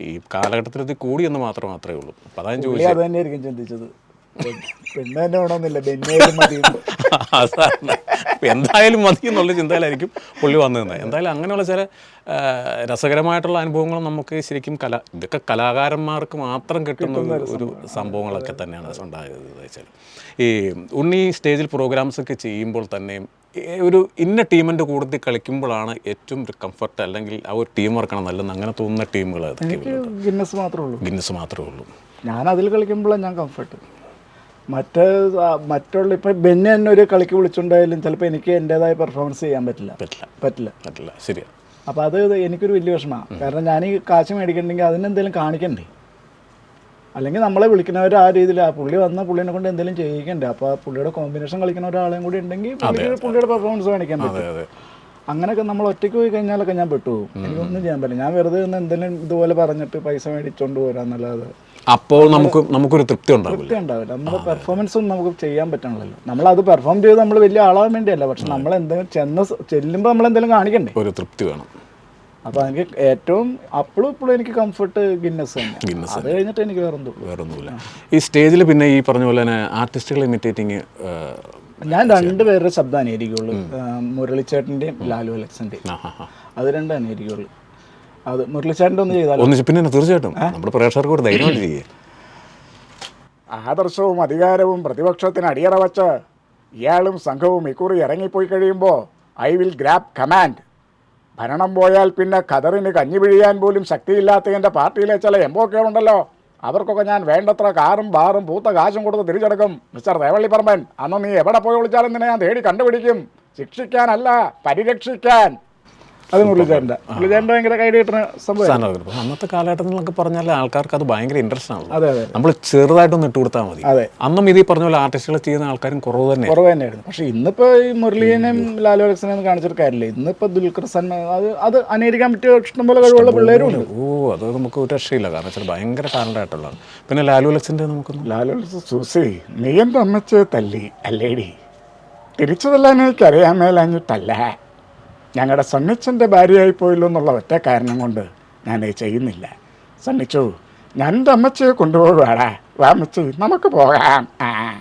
ഈ കാലഘട്ടത്തിൽ ഇത് കൂടിയെന്ന് മാത്രം മാത്രമേ ഉള്ളൂ. അപ്പോൾ അതാണ് ചോദിച്ചത്. പെണ്ണ് തന്നെ വേണമെന്നില്ല. മതി (laughs) എന്തായാലും മതി എന്നുള്ള ചിന്തയിലായിരിക്കും പുള്ളി വന്നു നിന്നത് എന്തായാലും അങ്ങനെയുള്ള ചില രസകരമായിട്ടുള്ള അനുഭവങ്ങൾ നമുക്ക് ശരിക്കും കല ഇതൊക്കെ കലാകാരന്മാർക്ക് മാത്രം കിട്ടുന്ന ഒരു- സംഭവങ്ങളൊക്കെ തന്നെയാണ് ഉണ്ടായത് വെച്ചാൽ ഈ ഉണ്ണി സ്റ്റേജിൽ പ്രോഗ്രാംസ് ഒക്കെ ചെയ്യുമ്പോൾ തന്നെയും ഒരു ഇന്ന ടീമിന്റെ കൂട്ടത്തിൽ കളിക്കുമ്പോഴാണ് ഏറ്റവും ഒരു കംഫർട്ട് അല്ലെങ്കിൽ ആ ഒരു ടീം വർക്കാണ് നല്ലത് അങ്ങനെ തോന്നുന്ന ടീമുകൾ ഗിന്നസ് മാത്രമേ ഉള്ളൂ. ഗിന്നസ് മാത്രമേ ഉള്ളൂ. ഞാൻ അതിൽ കളിക്കുമ്പോഴാണ് ഞാൻ കംഫർട്ട് മറ്റ് മറ്റുള്ള ഇപ്പം ബെന്നെ എന്നെ ഒരു കളിക്ക് വിളിച്ചുണ്ടായാലും ചിലപ്പോൾ എനിക്ക് എന്റെതായ പെർഫോമൻസ് ചെയ്യാൻ പറ്റില്ല. പറ്റില്ല. പറ്റില്ല. പറ്റില്ല. ശരിയാണ് അപ്പോൾ അത് എനിക്കൊരു വലിയ വിഷമമാണ് കാരണം ഞാൻ ഈ കാശ് മേടിക്കണ്ടെങ്കിൽ അതിനെന്തെങ്കിലും കാണിക്കണ്ടേ? അല്ലെങ്കിൽ നമ്മളെ വിളിക്കുന്നവർ ആ രീതിയിൽ ആ പുള്ളി വന്ന പുള്ളിനെ കൊണ്ട് എന്തെങ്കിലും ചെയ്യിക്കണ്ടേ? അപ്പോൾ ആ പുള്ളിയുടെ കോമ്പിനേഷൻ കളിക്കുന്ന ഒരാളെയും കൂടി ഉണ്ടെങ്കിൽ പുള്ളിയുടെ പെർഫോമൻസ് കാണിക്കാൻ പറ്റും. അങ്ങനെയൊക്കെ നമ്മൾ ഒറ്റയ്ക്ക് പോയി കഴിഞ്ഞാലൊക്കെ ഞാൻ പെട്ടുപോകും. എനിക്കൊന്നും ചെയ്യാൻ പറ്റില്ല. ഞാൻ വെറുതെ ഒന്ന് എന്തെങ്കിലും ഇതുപോലെ പറഞ്ഞിട്ട് പൈസ മേടിച്ചോണ്ട് പോരാന്നല്ലാതെ. അപ്പോൾ നമുക്ക് നമുക്കൊരു തൃപ്തി ഉണ്ടാവില്ല. തൃപ്തി ഉണ്ടാവില്ല. നമ്മുടെ പെർഫോമൻസ് ഒന്നും നമുക്ക് ചെയ്യാൻ പറ്റണല്ലോ നമ്മൾ അത് പെർഫോം ചെയ്ത് നമ്മൾ വലിയ ആളാവാൻ വേണ്ടിയല്ല. പക്ഷെ നമ്മൾ എന്തെങ്കിലും ചെന്ന് ചെല്ലുമ്പോൾ നമ്മൾ എന്തെങ്കിലും കാണിക്കണ്ടേ? ഒരു തൃപ്തി വേണം. അപ്പൊ എനിക്ക് ഏറ്റവും അപ്പോഴും ഇപ്പോഴും എനിക്ക് കംഫർട്ട് ഗിന്നസ് ഗിന്നസ് അത് കഴിഞ്ഞിട്ട് എനിക്ക് വേറെ വേറൊന്നുമില്ല. ഈ സ്റ്റേജിൽ പിന്നെ ഈ പറഞ്ഞ പോലെ തന്നെ ആർട്ടിസ്റ്റുകൾ ഇമിറ്റേറ്റിങ് ഞാൻ രണ്ടുപേരുടെ ശബ്ദം അനുകരിക്കുള്ളൂ മുരളിച്ചേട്ടന്റെയും ലാലു അലക്സിന്റെയും അത് രണ്ടും അനുകരിക്കുള്ളൂ അത് മുരളിച്ചേട്ടന്റെ ഒന്ന് ചെയ്താൽ ഒന്നിച്ച് പിന്നെ തീർച്ചയായിട്ടും. നമ്മുടെ പ്രേക്ഷകർക്ക് ഒരു ധൈര്യമായിട്ട് ചെയ്യേ. ആദർശവും അധികാരവും പ്രതിപക്ഷത്തിന് അടിയറ വച്ച് ഇയാളും സംഘവും ഇക്കുറി ഇറങ്ങിപ്പോയി കഴിയുമ്പോൾ ഐ വിൽ ഗ്രാബ് കമാൻഡ്. ഭരണം പോയാൽ പിന്നെ ഖദറിന് കഞ്ഞി പിഴിയാൻ പോലും ശക്തിയില്ലാത്തതിന്റെ പാർട്ടിയിലെ ചില ഉണ്ടല്ലോ അവർക്കൊക്കെ ഞാൻ വേണ്ടത്ര കാറും ബാറും പൂത്ത കാശും കൊടുത്ത് തിരിച്ചെടുക്കും. മിസ്റ്റർ ദേവള്ളി പറമ്പൻ അന്ന് നീ എവിടെ പോയി വിളിച്ചാലും നിന്നെ ഞാൻ തേടി കണ്ടുപിടിക്കും. ശിക്ഷിക്കാനല്ല പരിരക്ഷിക്കാൻ. അത് മുരളീധരന്റെ മുരളീധരന്റെ ഭയങ്കര കൈ കിട്ടുന്ന സംഭവം അന്നത്തെ കാലഘട്ടത്തിൽ എന്നൊക്കെ പറഞ്ഞാൽ ആൾക്കാർക്ക് അത് ഭയങ്കര ഇൻട്രസ്റ്റ് ആണ് അതെ അതെ. നമ്മൾ ചെറുതായിട്ടൊന്ന് ഇട്ട് കൊടുത്താൽ മതി. അതെ. അന്നും ഇത് പറഞ്ഞ പോലെ ആർട്ടിസ്റ്റുകൾ ചെയ്യുന്ന ആൾക്കാരും കുറവ് തന്നെ കുറവ് തന്നെയായിരുന്നു. പക്ഷെ ഇന്നിപ്പോ ഈ മുരളീനെയും ലാലു അലക്സിനെയും കാണിച്ചൊരു കാര്യമില്ല. ഇന്നിപ്പോ ദുൽഖർ സൽമാൻ അത് അത് അനുകരിക്കാൻ പറ്റിയ ഇഷ്ടംപോലെ കഴിവുള്ള പിള്ളേരും ഓ അത് നമുക്ക് ഒരു രക്ഷയില്ല. കാരണം വെച്ചാൽ ഭയങ്കര ടാലന്റ് ആയിട്ടുള്ളതാണ് പിന്നെ ലാലു അലക്സിന്റെ നമുക്ക് ലാലു അലക്സ് സൂസി നീ എന്റെ അമ്മച്ചെ തല്ലി? അല്ലേടി. തിരിച്ചു തല്ലാൻ എനിക്കറിയാൻ മേലാഞ്ഞിട്ടല്ല. ഞങ്ങളുടെ സണ്ണിച്ചന്റെ ഭാര്യയായി പോയല്ലോ എന്നുള്ള ഒറ്റ കാരണം കൊണ്ട് ഞാൻ ചെയ്യുന്നില്ല. സണ്ണിച്ചു ഞാൻ എന്റെ അമ്മച്ചയെ കൊണ്ടുപോകുവാടാ വാ അമ്മച്ചി നമുക്ക് പോകാം. ആ.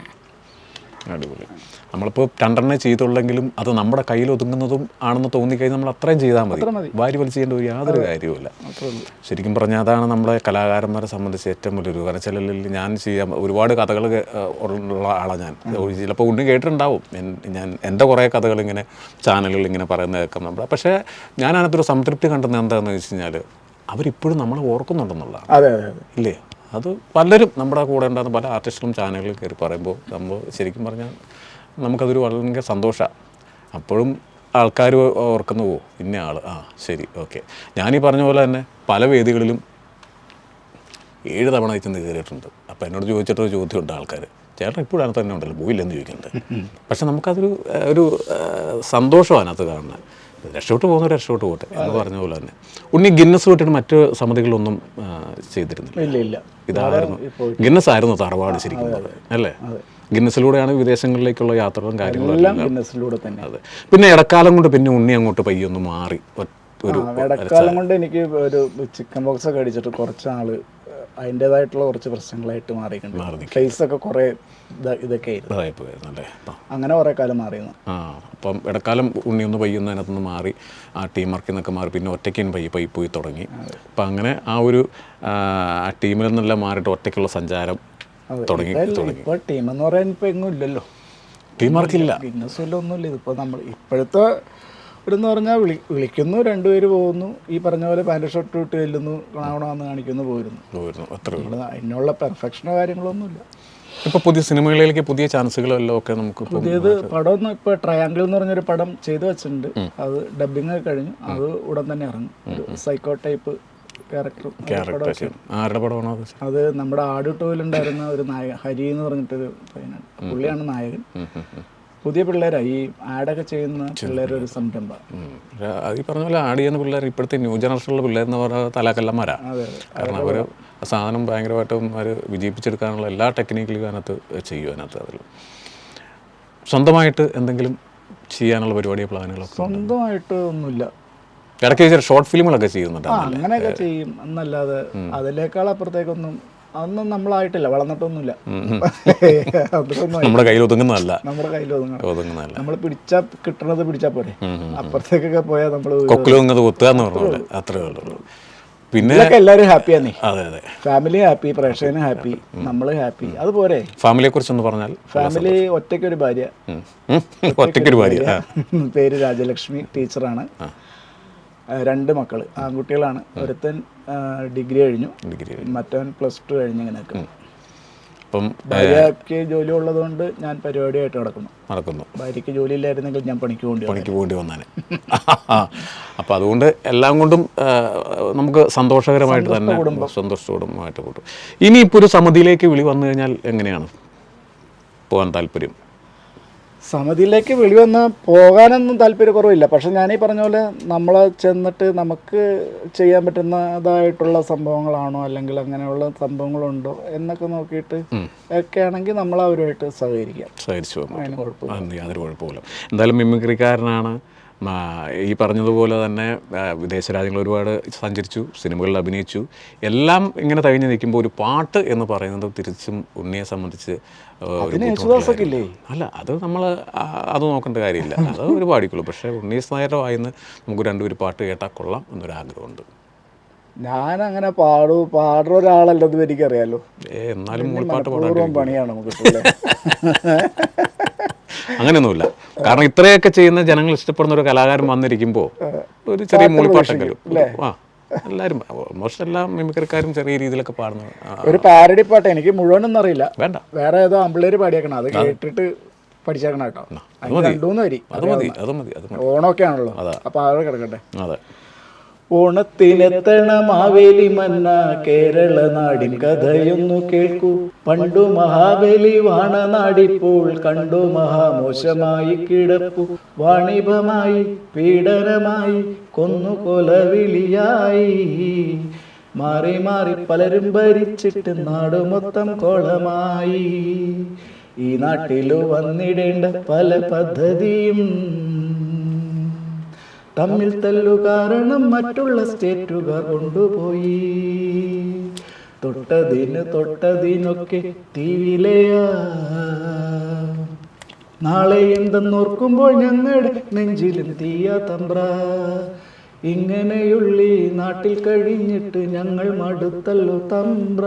അടിപൊളി. നമ്മളിപ്പോൾ രണ്ടെണ്ണേ ചെയ്തുള്ളെങ്കിലും അത് നമ്മുടെ കയ്യിൽ ഒതുങ്ങുന്നതും ആണെന്ന് തോന്നിക്കഴിഞ്ഞാൽ നമ്മൾ അത്രയും ചെയ്താൽ മതി. വാരി വലിച്ച് ചെയ്യേണ്ട ഒരു യാതൊരു കാര്യവുമില്ല. ശരിക്കും പറഞ്ഞാൽ അതാണ് നമ്മുടെ കലാകാരന്മാരെ സംബന്ധിച്ച് ഏറ്റവും വലിയൊരു കാരണം ഞാൻ ചെയ്യാൻ ഒരുപാട് കഥകൾ ഉള്ള ആളാണ് ഞാൻ. ചിലപ്പോൾ ഉണ്ണി കേട്ടിട്ടുണ്ടാവും. ഞാൻ എന്റെ കുറേ കഥകൾ ഇങ്ങനെ ചാനലുകളിൽ ഇങ്ങനെ പറയുന്നത് കേൾക്കാം നമ്മൾ. പക്ഷേ ഞാൻ അതിനകത്തൊരു സംതൃപ്തി കണ്ടെന്ന് എന്താണെന്ന് വെച്ച് കഴിഞ്ഞാൽ അവരിപ്പോഴും നമ്മളെ ഓർക്കുന്നുണ്ടെന്നുള്ളതാണ്. അതെ അതെ ഇല്ലേ? അത് പലരും നമ്മുടെ കൂടെ ഉണ്ടാകുന്ന പല ആർട്ടിസ്റ്റുകളും ചാനലുകളിൽ കയറി പറയുമ്പോൾ നമ്മൾ ശരിക്കും പറഞ്ഞാൽ നമുക്കതൊരു വളരെ സന്തോഷമാണ് അപ്പോഴും ആൾക്കാർ ഓർക്കുന്നു ഓ ഇന്ന ആൾ ആ ശരി ഓക്കെ. ഞാനീ പറഞ്ഞ പോലെ തന്നെ പല വേദികളിലും ഏഴ് തവണ ചെന്ന് കയറിയിട്ടുണ്ട്. അപ്പോൾ എന്നോട് ചോദിച്ചിട്ടൊരു ചോദ്യമുണ്ട് ആൾക്കാർ ചേട്ടൻ ഇപ്പോഴും അതിനകത്ത് തന്നെ ഉണ്ടല്ലോ? പോയില്ലെന്ന് ചോദിക്കുന്നുണ്ട്. പക്ഷെ നമുക്കതൊരു ഒരു സന്തോഷമാണ് അതിനകത്ത് കാണുന്നത്. രക്ഷോട്ട് പോകുന്ന രക്ഷോട്ട് പോട്ടെ എന്ന് പറഞ്ഞ പോലെ തന്നെ. ഉണ്ണി ഗിന്നസ് വിട്ടിട്ട് മറ്റു സമിതികളൊന്നും ചെയ്തിരുന്നില്ല. ഇതായിരുന്നു. ഗിന്നസ് ആയിരുന്നു തറവാട് ശരിക്കും അല്ലേ? ഗിന്നസിലൂടെയാണ് വിദേശങ്ങളിലേക്കുള്ള യാത്രകളും കാര്യങ്ങളും എല്ലാം ഗിന്നസിലൂടെ തന്നെ. അതെ. പിന്നെ ഇടക്കാലം കൊണ്ട് പിന്നെ ഉണ്ണി അങ്ങോട്ട് പയ്യൊന്ന് മാറി. ഒരു ഇടക്കാലം കൊണ്ട് എനിക്ക് ഒരു ചിക്കൻ ബോക്സ് ഒക്കെ അടിച്ചിട്ട് കുറച്ചാൾ അതിന്റെതായിട്ടുള്ള കുറച്ച് പ്രശ്നങ്ങളായിട്ട് മാറിയിട്ടുണ്ട്. ഫേസ് ഒക്കെ കുറെ ഇത- ഇതൊക്കെ ആയിരുന്നു. അങ്ങനെ കുറെ കാലം മാറിയിരുന്നു. ആ അപ്പം ഇടക്കാലം ഉണ്ണി ഒന്ന് പയ്യൊന്ന് അതിനകത്തുനിന്ന് മാറി ആ ടീം വർക്കിൽ നിന്നൊക്കെ മാറി പിന്നെ ഒറ്റയ്ക്കും പയ്യെ പൈ പോയി തുടങ്ങി. അപ്പം അങ്ങനെ ആ ഒരു ആ ടീമിൽ നിന്നെല്ലാം മാറിയിട്ട് ഒറ്റയ്ക്കുള്ള സഞ്ചാരം തുടങ്ങി തുടങ്ങി ഇപ്പൊ ടീം എന്ന് പറയാൻ ഇപ്പൊ എങ്ങും ഇല്ലല്ലോ. ടീം വർക്കില്ല ഗിന്നസ് വല്ല ഒന്നുമില്ല ഇതിപ്പോ നമ്മൾ ഇപ്പോഴത്തെ എന്ന് പറഞ്ഞാൽ വിളി വിളിക്കുന്നു രണ്ടുപേര് പോകുന്നു. ഈ പറഞ്ഞ പോലെ പാന്റ് ഷർട്ട് ഇട്ട് ചെല്ലുന്നു കാണണമെന്ന് കാണിക്കുന്നു പോയിരുന്നു പോയിരുന്നു അത്ര നമ്മൾ അതിനുള്ള പെർഫെക്ഷനോ കാര്യങ്ങളൊന്നുമില്ല. ഇപ്പോൾ പുതിയ സിനിമകളിലേക്ക് പുതിയ ചാൻസുകളും ഒക്കെ നമുക്ക് ഇപ്പം പുതിയത് പടം ഒന്ന് ഇപ്പൊ ട്രയാങ്കിൾ എന്ന് പറഞ്ഞൊരു പടം ചെയ്തു വെച്ചിട്ടുണ്ട്. അത് ഡബിങ് കഴിഞ്ഞു. അത് ഉടൻ തന്നെ ഇറങ്ങും. സൈക്കോ ടൈപ്പ് ക്യാരക്ടർ ആരുടെ പടമാണോ അത്? നമ്മുടെ ആട് ടോയിലുണ്ടായിരുന്ന ഒരു നായകൻ ഹരി എന്ന് പറഞ്ഞിട്ടൊരു പയ്യനാണ്. പുള്ളിയാണ് നായകൻ. പുതിയ പിള്ളേരാ. ഈ ആഡൊക്കെ ചെയ്യുന്ന പിള്ളേരുടെ ഒരു സംരംഭം. അത് ഈ പറഞ്ഞ പോലെ ആഡ് ചെയ്യുന്ന പിള്ളേർ ഇപ്പോഴത്തെ ന്യൂ ജനറേഷനിലുള്ള പിള്ളേരെന്ന് പറഞ്ഞാൽ തലാക്കല്ലന്മാരാണ് കാരണം അവർ സാധനം ഭയങ്കരമായിട്ടും അവർ വിജയിപ്പിച്ചെടുക്കാനുള്ള എല്ലാ ടെക്നിക്കലും അതിനകത്ത് ചെയ്യും അതിനകത്ത് അതിൽ സ്വന്തമായിട്ട് എന്തെങ്കിലും ചെയ്യാനുള്ള പരിപാടിയോ പ്ലാനുകളോ സ്വന്തമായിട്ട് ഒന്നുമില്ല. ഇടയ്ക്ക് ചില ഷോർട്ട് ഫിലിമുകളൊക്കെ ചെയ്യുന്നുണ്ട് അങ്ങനെയൊക്കെ ചെയ്യും. എന്നല്ലാതെ അതിനേക്കാൾ അപ്പുറത്തേക്കൊന്നും അതൊന്നും നമ്മളായിട്ടില്ല. വളർന്നിട്ടൊന്നുമില്ല. നമ്മുടെ കയ്യിൽ ഒതുങ്ങുന്നതല്ല. നമ്മുടെ കയ്യിൽ ഒതുങ്ങുന്നതല്ല. നമ്മൾ പിടിച്ചാ കിട്ടണത് പിടിച്ചാ പോരെ. അപ്പുറത്തേക്കൊക്കെ പോയാൽ നമ്മൾ കൊക്കിലൊങ്ങത് കൊത്തുക എന്ന് പറഞ്ഞത് അത്രേ ഉള്ളൂ. പിന്നെ എല്ലാവരും ഹാപ്പിയാണ് അതെ അതെ. ഫാമിലി ഹാപ്പി പ്രേക്ഷകന് ഹാപ്പി നമ്മൾ ഹാപ്പി അതുപോലെ ഫാമിലിയെ കുറിച്ചൊന്ന് പറഞ്ഞാൽ ഫാമിലി ഒറ്റയ്ക്കൊരു ഭാര്യ. ഒറ്റയ്ക്കൊരു ഭാര്യ. പേര് രാജലക്ഷ്മി ടീച്ചറാണ്. രണ്ട് മക്കൾ ആൺകുട്ടികളാണ്. ഒരുത്തൻ ഡിഗ്രി കഴിഞ്ഞു. ഡിഗ്രി മറ്റവൻ പ്ലസ് ടു കഴിഞ്ഞ് ഇങ്ങനെ അപ്പം ഭാര്യക്ക് ജോലി ഉള്ളതുകൊണ്ട് ഞാൻ പരിപാടിയായിട്ട് നടക്കുന്നു. നടക്കുന്നു. ഭാര്യയ്ക്ക് ജോലി ഇല്ലായിരുന്നെങ്കിൽ ഞാൻ പണിക്ക് പോകേണ്ടി. പണിക്ക് പോകേണ്ടി വന്നാൽ (laughs) അപ്പോൾ അതുകൊണ്ട് എല്ലാം കൊണ്ടും നമുക്ക് സന്തോഷകരമായിട്ട് തന്നെ സന്തോഷത്തോടുമായിട്ട് കൂട്ടും ഇനി ഇപ്പോൾ ഒരു സമിതിയിലേക്ക് വിളി വന്നു കഴിഞ്ഞാൽ എങ്ങനെയാണ്? പോകാൻ താല്പര്യം? സമിതിയിലേക്ക് വിളി വന്ന് പോകാനൊന്നും താല്പര്യക്കുറവില്ല. പക്ഷെ ഞാനീ പറഞ്ഞ പോലെ നമ്മൾ ചെന്നിട്ട് നമുക്ക് ചെയ്യാൻ പറ്റുന്നതായിട്ടുള്ള സംഭവങ്ങളാണോ അല്ലെങ്കിൽ അങ്ങനെയുള്ള സംഭവങ്ങളുണ്ടോ എന്നൊക്കെ നോക്കിയിട്ട് ഒക്കെ ആണെങ്കിൽ നമ്മൾ അവരുമായിട്ട് സഹകരിക്കാം. സഹകരിച്ചു പോകും അതിന് കുഴപ്പമില്ല. യാതൊരു കുഴപ്പമില്ല എന്തായാലും മിമിക്രിക്കാരനാണ്. ഈ പറഞ്ഞതുപോലെ തന്നെ വിദേശ രാജ്യങ്ങൾ ഒരുപാട് സഞ്ചരിച്ചു സിനിമകളിൽ അഭിനയിച്ചു. എല്ലാം ഇങ്ങനെ തഴിഞ്ഞ് നിൽക്കുമ്പോൾ ഒരു പാട്ട് എന്ന് പറയുന്നത് തിരിച്ചും ഉണ്ണിയെ സംബന്ധിച്ച് അല്ല അത് നമ്മൾ അത് നോക്കേണ്ട കാര്യമില്ല. അത് ഒരു പാടിക്കുള്ളൂ. പക്ഷേ ഉണ്ണീസ് നായരുടെ വായിന്ന് നമുക്ക് രണ്ടുപേര് പാട്ട് കേട്ടാൽ കൊള്ളാം എന്നൊരാഗ്രഹമുണ്ട്. ഞാൻ അങ്ങനെ പാടൂ പാടുന്ന ഒരാളല്ലെന്ന് എനിക്കറിയാലോ. അറിയാലോ എന്നാലും പണിയാണ് നമുക്ക് അങ്ങനെയൊന്നുമില്ല. കാരണം ഇത്രയൊക്കെ ചെയ്യുന്ന ജനങ്ങൾ ഇഷ്ടപ്പെടുന്ന ഒരു കലാകാരൻ വന്നിരിക്കുമ്പോൾ ഒരു ചെറിയ മൂളിപ്പാട്ടെങ്കിലും ആ എല്ലാവരും ഓൾമോസ്റ്റ് എല്ലാ മിമിക്രിക്കാരും ചെറിയ രീതിയിലൊക്കെ പാടുന്നത്. ഒരു പാരഡി പാട്ട് എനിക്ക് മുഴുവനൊന്നും അറിയില്ല. വേണ്ട. വേറെ ഏതോ അമ്പിളേര് പാടിയേക്കണം അത് കേട്ടിട്ട് പഠിച്ചേക്കണം കേട്ടോ. രണ്ടു മൂന്ന് വരി. അത് മതി അത്. മതി ഓണമൊക്കെ ആണല്ലോ. അപ്പൊ അത് കിടക്കട്ടെ. അതെ. ഓണത്തിനെത്തണ മാവേലി മന്ന കേരള നാടിൻ കഥയൊന്നു കേൾക്കൂ. പണ്ടു മഹാബലി വാണ നാടിപ്പോൾ കണ്ടു മഹാമോശമായി കിടപ്പു. വാണിഭമായി പീഡനമായി കൊന്നു കൊലവിളിയായി മാറി മാറി പലരും ഭരിച്ചിട്ട് നാട് മൊത്തം കോളമായി. ഈ നാട്ടിലു വന്നിടേണ്ട പല പദ്ധതിയും തമ്മിൽ തല്ലു കാരണം മറ്റുള്ള സ്റ്റേറ്റുകാർ കൊണ്ടുപോയി. തൊട്ടതിന് തൊട്ടതിനൊക്കെ തീവിലയാ നാളെ എന്തെന്നോർക്കുമ്പോൾ ഞങ്ങളുടെ നെഞ്ചിലും തീയാ തമ്പ്ര. ഇങ്ങനെയുള്ളി നാട്ടിൽ കഴിഞ്ഞിട്ട് ഞങ്ങൾ മടുത്തല്ലോ തമ്പ്ര.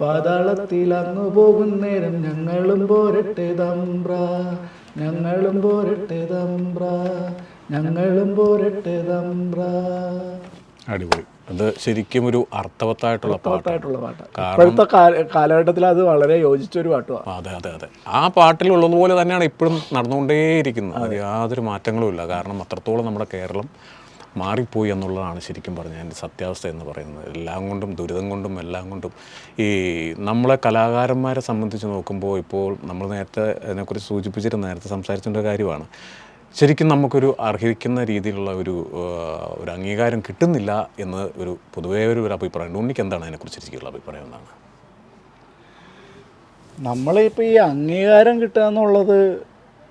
പാതാളത്തിൽ അങ്ങു പോകും നേരം ഞങ്ങളും പോരട്ടെ തമ്പ്ര. ഞങ്ങളും പോരട്ടെ തമ്പ്ര. ഞങ്ങളും പോരട്ടെ അടിപൊളി. അത് ശരിക്കും ഒരു അർത്ഥവത്തായിട്ടുള്ള പാട്ടാണ്. ആയിട്ടുള്ള പാട്ട് ഇപ്പോഴത്തെ കാലഘട്ടത്തിൽ അത് വളരെ യോജിച്ച ഒരു പാട്ടുമാണ് അതെ അതെ അതെ. ആ പാട്ടിലുള്ളതുപോലെ തന്നെയാണ് ഇപ്പോഴും നടന്നുകൊണ്ടേയിരിക്കുന്നത്. അത്. യാതൊരു മാറ്റങ്ങളും ഇല്ല. കാരണം അത്രത്തോളം നമ്മുടെ കേരളം മാറിപ്പോയി എന്നുള്ളതാണ് ശരിക്കും പറഞ്ഞാൽ എന്റെ സത്യാവസ്ഥ എന്ന് പറയുന്നത്. എല്ലാം കൊണ്ടും ദുരിതം കൊണ്ടും എല്ലാം കൊണ്ടും ഈ നമ്മളെ കലാകാരന്മാരെ സംബന്ധിച്ച് നോക്കുമ്പോൾ ഇപ്പോൾ നമ്മൾ നേരത്തെ അതിനെക്കുറിച്ച് സൂചിപ്പിച്ചിട്ട് നേരത്തെ സംസാരിച്ചിട്ടുള്ള കാര്യമാണ്. ശരിക്കും നമുക്കൊരു അർഹിക്കുന്ന രീതിയിലുള്ള ഒരു ഒരു അംഗീകാരം കിട്ടുന്നില്ല എന്ന് ഒരു പൊതുവേ ഒരു അഭിപ്രായം ഉണ്ണിക്ക് എന്താണ് അതിനെക്കുറിച്ച് ശരിക്കുള്ള അഭിപ്രായം എന്താണ്? നമ്മളിപ്പോൾ ഈ അംഗീകാരം കിട്ടുക എന്നുള്ളത്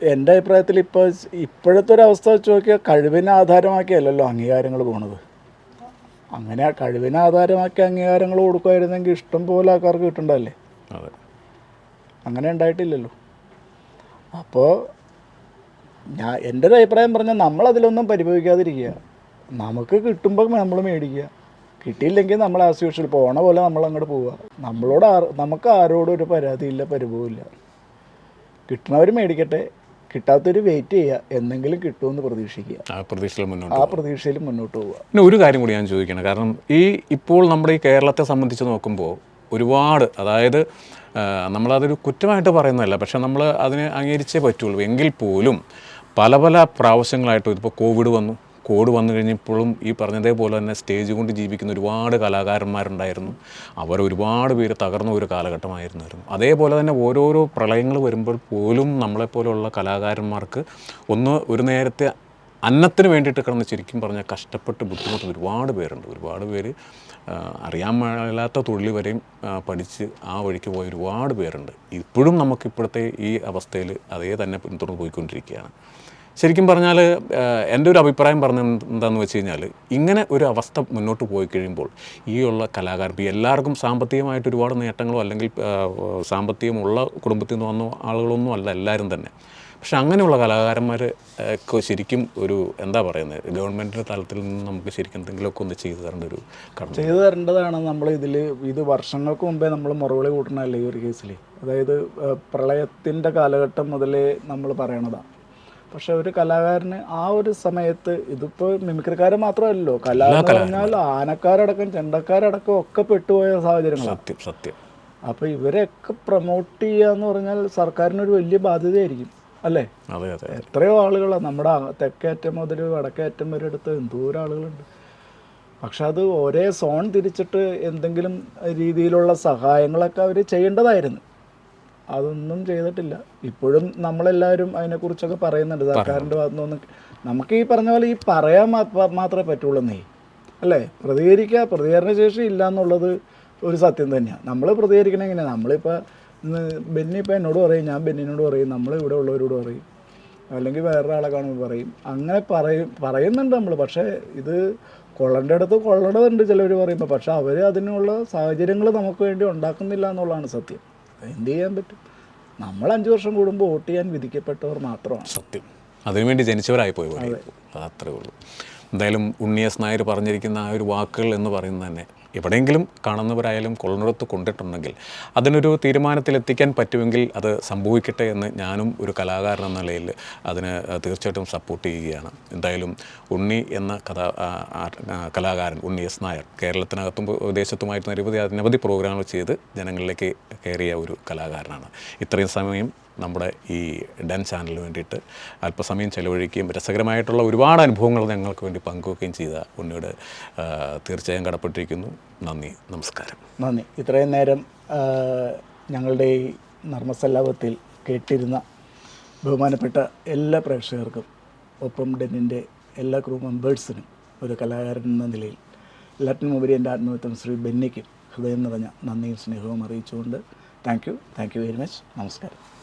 എന്റെ അഭിപ്രായത്തിൽ ഇപ്പോൾ ഇപ്പോഴത്തെ ഒരു അവസ്ഥ വെച്ച് നോക്കിയാൽ കഴിവിനെ ആധാരമാക്കിയല്ലല്ലോ അംഗീകാരങ്ങൾ പോണത്. അങ്ങനെ ആ കഴിവിനെ ആധാരമാക്കി അംഗീകാരങ്ങൾ കൊടുക്കുമായിരുന്നെങ്കിൽ ഇഷ്ടം പോലെ ആൾക്കാർക്ക് കിട്ടണ്ടല്ലേ അങ്ങനെ ഉണ്ടായിട്ടില്ലല്ലോ. അപ്പോൾ ഞാൻ എന്റെ ഒരു അഭിപ്രായം പറഞ്ഞാൽ നമ്മളതിലൊന്നും പരിഭവിക്കാതിരിക്കുക. നമുക്ക് കിട്ടുമ്പോൾ നമ്മൾ മേടിക്കുക. കിട്ടിയില്ലെങ്കിൽ നമ്മൾ ആസ് യൂഷ്വൽ പോണ പോലെ നമ്മൾ അങ്ങോട്ട് പോവുക. നമ്മളോട് ആ നമുക്ക് ആരോടും ഒരു പരാതിയില്ല പരിഭവമില്ല. കിട്ടണവർ മേടിക്കട്ടെ. കിട്ടാത്തവർ വെയിറ്റ് ചെയ്യുക. എന്തെങ്കിലും കിട്ടുമെന്ന് പ്രതീക്ഷിക്കുക. ആ പ്രതീക്ഷയിൽ മുന്നോട്ട് ആ പ്രതീക്ഷയിൽ മുന്നോട്ട് പോവുക. പിന്നെ ഒരു കാര്യം കൂടി ഞാൻ ചോദിക്കണം. കാരണം ഈ ഇപ്പോൾ നമ്മുടെ ഈ കേരളത്തെ സംബന്ധിച്ച് നോക്കുമ്പോൾ ഒരുപാട് അതായത് നമ്മളതൊരു കുറ്റമായിട്ട് പറയുന്നതല്ല. പക്ഷെ നമ്മൾ അതിനെ അംഗീകരിച്ചേ പറ്റുള്ളൂ. എങ്കിൽ പോലും പല പല പ്രാവശ്യങ്ങളായിട്ടും ഇതിപ്പോൾ കോവിഡ് വന്നു. കോവിഡ് വന്നു കഴിഞ്ഞപ്പോഴും ഈ പറഞ്ഞതേപോലെ തന്നെ സ്റ്റേജ് കൊണ്ട് ജീവിക്കുന്ന ഒരുപാട് കലാകാരന്മാരുണ്ടായിരുന്നു. അവർ ഒരുപാട് പേര് തകർന്ന ഒരു കാലഘട്ടമായിരുന്നു അതേപോലെ തന്നെ ഓരോരോ പ്രളയങ്ങൾ വരുമ്പോൾ പോലും നമ്മളെപ്പോലുള്ള കലാകാരന്മാർക്ക് ഒന്ന് ഒരു നേരത്തെ അന്നത്തിന് വേണ്ടിയിട്ട് കിടന്ന് ശരിക്കും പറഞ്ഞാൽ കഷ്ടപ്പെട്ട് ബുദ്ധിമുട്ടുന്ന ഒരുപാട് പേരുണ്ട്. ഒരുപാട് പേര് അറിയാൻ മേലാത്ത തൊഴിൽ വരെയും പഠിച്ച് ആ വഴിക്ക് പോയ ഒരുപാട് പേരുണ്ട്. ഇപ്പോഴും നമുക്ക് ഇപ്പോഴത്തെ ഈ അവസ്ഥയിൽ അതേ തന്നെ പിന്തുടർന്ന് പോയിക്കൊണ്ടിരിക്കുകയാണ്. ശരിക്കും പറഞ്ഞാൽ എന്റെ ഒരു അഭിപ്രായം പറഞ്ഞ എന്താണെന്ന് വെച്ച് കഴിഞ്ഞാൽ ഇങ്ങനെ ഒരു അവസ്ഥ മുന്നോട്ട് പോയി കഴിയുമ്പോൾ ഈ ഉള്ള ഇപ്പോൾ എല്ലാവർക്കും സാമ്പത്തികമായിട്ട് ഒരുപാട് നേട്ടങ്ങളോ അല്ലെങ്കിൽ സാമ്പത്തികമുള്ള കുടുംബത്തിൽ നിന്ന് വന്ന ആളുകളൊന്നും അല്ല എല്ലാവരും തന്നെ. പക്ഷെ അങ്ങനെയുള്ള കലാകാരന്മാർ ഒക്കെ ശരിക്കും ഒരു എന്താ പറയുന്നത് ഗവൺമെന്റിന്റെ തലത്തിൽ നിന്ന് നമുക്ക് ശരിക്കും എന്തെങ്കിലുമൊക്കെ ഒന്ന് ചെയ്തു തരേണ്ട ഒരു കടമ. ചെയ്തു തരേണ്ടതാണ് നമ്മൾ ഇതിൽ ഇത് വർഷങ്ങൾക്ക് മുമ്പേ നമ്മൾ മുറവിളി കൂട്ടണമല്ലേ ഈ ഒരു കേസിൽ അതായത് പ്രളയത്തിന്റെ കാലഘട്ടം മുതലേ നമ്മൾ പറയണതാണ് പക്ഷെ ഒരു കലാകാരന് ആ ഒരു സമയത്ത് ഇതിപ്പോ മിമിക്രിക്കാരൻ മാത്രമല്ലല്ലോ. കല എന്ന് പറഞ്ഞാൽ ആനക്കാരടക്കം ചെണ്ടക്കാരടക്കം ഒക്കെ പെട്ടുപോയ സാഹചര്യങ്ങൾ സത്യം സത്യം. അപ്പൊ ഇവരെയൊക്കെ പ്രൊമോട്ട് ചെയ്യാന്ന് പറഞ്ഞാൽ സർക്കാരിനൊരു വലിയ ബാധ്യതയായിരിക്കും അല്ലേ? അതെ അതെ എത്രയോ ആളുകളാണ് നമ്മുടെ തെക്കേറ്റം മുതൽ വടക്കേറ്റം വരെ എടുത്ത് എന്തോരം ആളുകളുണ്ട്. പക്ഷെ അത് ഒരേ സോൺ തിരിച്ചിട്ട് എന്തെങ്കിലും രീതിയിലുള്ള സഹായങ്ങളൊക്കെ അവർ ചെയ്യേണ്ടതായിരുന്നു. അതൊന്നും ചെയ്തിട്ടില്ല. ഇപ്പോഴും നമ്മളെല്ലാവരും അതിനെക്കുറിച്ചൊക്കെ പറയുന്നുണ്ട്. സർക്കാരിന്റെ ഭാഗത്തു നിന്ന് നമുക്ക് ഈ പറഞ്ഞ പോലെ ഈ പറയാൻ മാത്രമേ പറ്റുള്ളൂ നീ അല്ലേ? പ്രതികരിക്കുക പ്രതികരണ ശേഷി ഇല്ല എന്നുള്ളത് ഒരു സത്യം തന്നെയാണ് നമ്മൾ പ്രതികരിക്കണ എങ്ങനെയാണ് നമ്മളിപ്പോൾ ബെന്നി ഇപ്പോൾ എന്നോട് പറയും ഞാൻ ബെന്നിനോട് പറയും നമ്മൾ ഇവിടെ ഉള്ളവരോട് പറയും അല്ലെങ്കിൽ വേറൊരാളെ കാണുമ്പോൾ പറയും. അങ്ങനെ പറയും പറയുന്നുണ്ട് നമ്മൾ പക്ഷേ ഇത് കൊള്ളേണ്ട അടുത്ത് കൊള്ളേണ്ടതുണ്ട് ചിലവർ പറയുമ്പോൾ പക്ഷേ അവർ അതിനുള്ള സാഹചര്യങ്ങൾ നമുക്ക് വേണ്ടി ഉണ്ടാക്കുന്നില്ല എന്നുള്ളതാണ് സത്യം. എന്ത് ചെയ്യാൻ പറ്റും? നമ്മൾ അഞ്ച് വർഷം കൂടുമ്പോൾ വോട്ട് ചെയ്യാൻ വിധിക്കപ്പെട്ടവർ മാത്രമാണ്. സത്യം. അതിനുവേണ്ടി ജനിച്ചവരായി പോയി അത്രേ ഉള്ളൂ. എന്തായാലും ഉണ്ണിയസ് നായർ പറഞ്ഞിരിക്കുന്ന ആ ഒരു വാക്കുകൾ എന്ന് പറയുന്നത് തന്നെ എവിടെയെങ്കിലും കാണുന്നവരായാലും കൊള്ളുന്നിടത്ത് കൊണ്ടിട്ടുണ്ടെങ്കിൽ അതിനൊരു തീരുമാനത്തിലെത്തിക്കാൻ പറ്റുമെങ്കിൽ അത് സംഭവിക്കട്ടെ എന്ന് ഞാനും ഒരു കലാകാരൻ എന്ന നിലയിൽ അതിന് തീർച്ചയായിട്ടും സപ്പോർട്ട് ചെയ്യുകയാണ്. എന്തായാലും ഉണ്ണി എന്ന കഥാ കലാകാരൻ ഉണ്ണി എസ് നായർ കേരളത്തിനകത്തും വിദേശത്തുമായിട്ട് നിരവധി നിരവധി പ്രോഗ്രാമുകൾ ചെയ്ത് ജനങ്ങളിലേക്ക് കയറിയ ഒരു കലാകാരനാണ്. ഇത്രയും സമയം നമ്മുടെ ഈ ഡൻ ചാനലിന് വേണ്ടിയിട്ട് അല്പസമയം ചെലവഴിക്കുകയും രസകരമായിട്ടുള്ള ഒരുപാട് അനുഭവങ്ങൾ ഞങ്ങൾക്ക് വേണ്ടി പങ്കുവെക്കുകയും ചെയ്ത ഉണ്ണിയോട് തീർച്ചയായും കടപ്പെട്ടിരിക്കുന്നു. നന്ദി നമസ്കാരം. നന്ദി. ഇത്രയും നേരം ഞങ്ങളുടെ ഈ നർമ്മസല്ലാപത്തിൽ കേട്ടിരുന്ന ബഹുമാനപ്പെട്ട എല്ലാ പ്രേക്ഷകർക്കും ഒപ്പം ഡെന്നിന്റെ എല്ലാ ക്രൂ മെമ്പേഴ്സിനും ഒരു കലാകാരൻ എന്ന നിലയിൽ എല്ലാറ്റിനും ഉപരി എന്റെ ആത്മഹത്യം ശ്രീ ബെന്നിക്കും ഹൃദയം നിറഞ്ഞ നന്ദിയും സ്നേഹവും അറിയിച്ചുകൊണ്ട് thank you. Thank you very much. നമസ്കാരം.